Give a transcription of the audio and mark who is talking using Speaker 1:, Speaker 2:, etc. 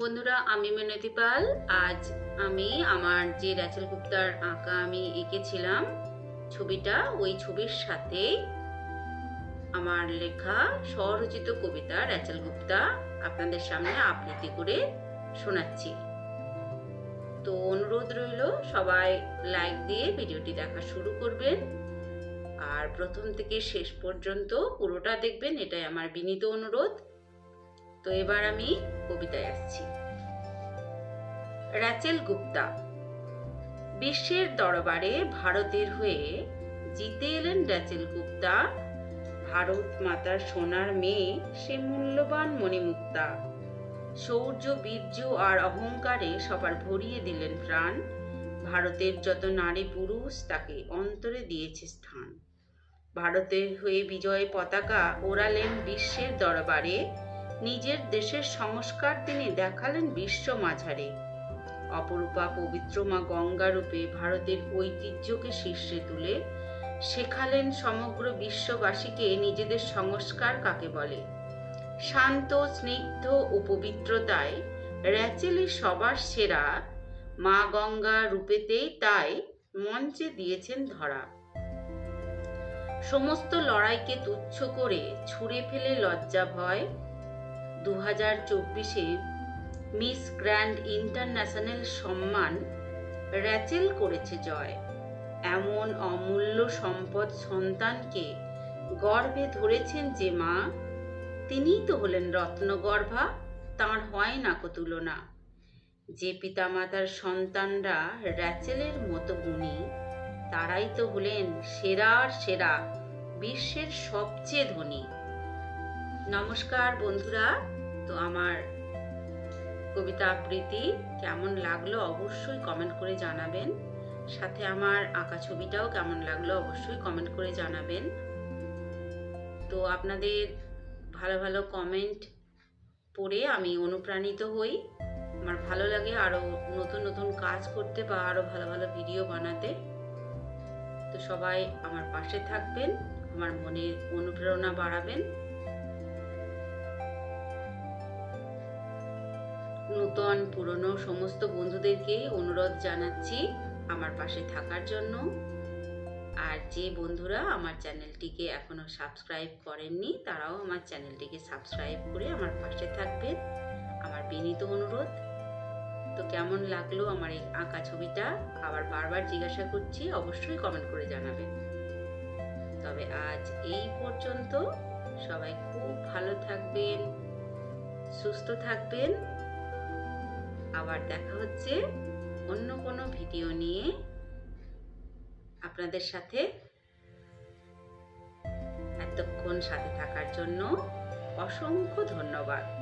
Speaker 1: বন্ধুরা, আমি মিনতি পাল। আজ আমি আমার যে র্যাচেল গুপ্তার আঁকা আমি এঁকেছিলাম, ছবিটা, ওই ছবির সাথে আমার লেখা স্বরচিত কবিতা র্যাচেল গুপ্তা আপনাদের সামনে আবৃত্তি করে শোনাচ্ছি। তো অনুরোধ রইল, সবাই লাইক দিয়ে ভিডিওটি দেখা শুরু করবেন। আর প্রথম থেকে শেষ পর্যন্ত পুরোটা দেখবেন, এটাই আমার বিনীত অনুরোধ। তো এবার আমি কবিতায় আসছি। র্যাচেল গুপ্তা, বিশ্বের দরবারে ভারতের হয়ে জিতে এলেন র্যাচেল গুপ্তা। ভারত মাতার সোনার মেয়ে, সে মূল্যবান মণিমুক্তা। শৌর্য বীর্য আর অহংকারে সবার ভরিয়ে দিলেন প্রাণ। ভারতের যত নারী পুরুষ, তাকে অন্তরে দিয়েছে স্থান। ভারতের হয়ে বিজয় পতাকা ওড়ালেন বিশ্বের দরবারে। নিজের দেশের সংস্কার তিনি দেখালেন বিশ্ব মাঝারে। অপরূপা পবিত্র মা গঙ্গা রূপে ভারতের ঐতিহ্যকে শীর্ষে তুলে শেখালেন সমগ্র বিশ্ববাসীকে নিজেদের সংস্কার কাকে বলে। শান্ত, স্নিগ্ধ ও পবিত্রতায় র্যাচেলি সবার সেরা মা গঙ্গা রূপেতেই তাই মঞ্চে দিয়েছেন ধরা। সমস্ত লড়াইকে তুচ্ছ করে ছুঁড়ে ফেলে লজ্জা ভয় দু হাজার চব্বিশে মিস গ্র্যান্ড ইন্টারন্যাশনাল সম্মান র্যাচেল করেছে জয়। এমন অমূল্য সম্পদ সন্তানকে গর্ভে ধরেছেন যে মা, তিনিই তো হলেন রত্নগর্ভা, তাঁর হয় না কো তুলনা। যে পিতামাতার সন্তানরা র্যাচেলের মতো গুণী, তারাই তো হলেন সেরার সেরা, বিশ্বের সবচেয়ে ধনী। নমস্কার বন্ধুরা। তো আমার কবিতা আবৃত্তি কেমন লাগল অবশ্যই কমেন্ট করে জানাবেন। সাথে আমার আঁকা ছবিটাও কেমন লাগল অবশ্যই কমেন্ট করে জানাবেন। তো আপনাদের ভালো ভালো কমেন্ট পড়ে আমি অনুপ্রাণিত হই। আমার ভালো লাগে আরও নতুন নতুন কাজ করতে বা আরও ভালো ভালো ভিডিও বানাতে। তো সবাই আমার পাশে থাকবেন, আমার মনের অনুপ্রেরণা বাড়াবেন। নূতন, পুরনো সমস্ত বন্ধুদেরকে অনুরোধ জানাচ্ছি আমার পাশে থাকার জন্য। আর যে বন্ধুরা আমার চ্যানেলটিকে এখনও সাবস্ক্রাইব করেননি, তারাও আমার চ্যানেলটিকে সাবস্ক্রাইব করে আমার পাশে থাকবেন আমার বিনীত অনুরোধ। তো কেমন লাগল আমার এই আঁকা ছবিটা? আবার বারবার জিজ্ঞাসা করছি, অবশ্যই কমেন্ট করে জানাবেন। তবে আজ এই পর্যন্ত সবাই খুব ভালো থাকবেন, সুস্থ থাকবেন। আবার দেখা হচ্ছে অন্য কোনো ভিডিও নিয়ে। আপনাদের সাথে এতক্ষণ সাথে থাকার জন্য অসংখ্য ধন্যবাদ।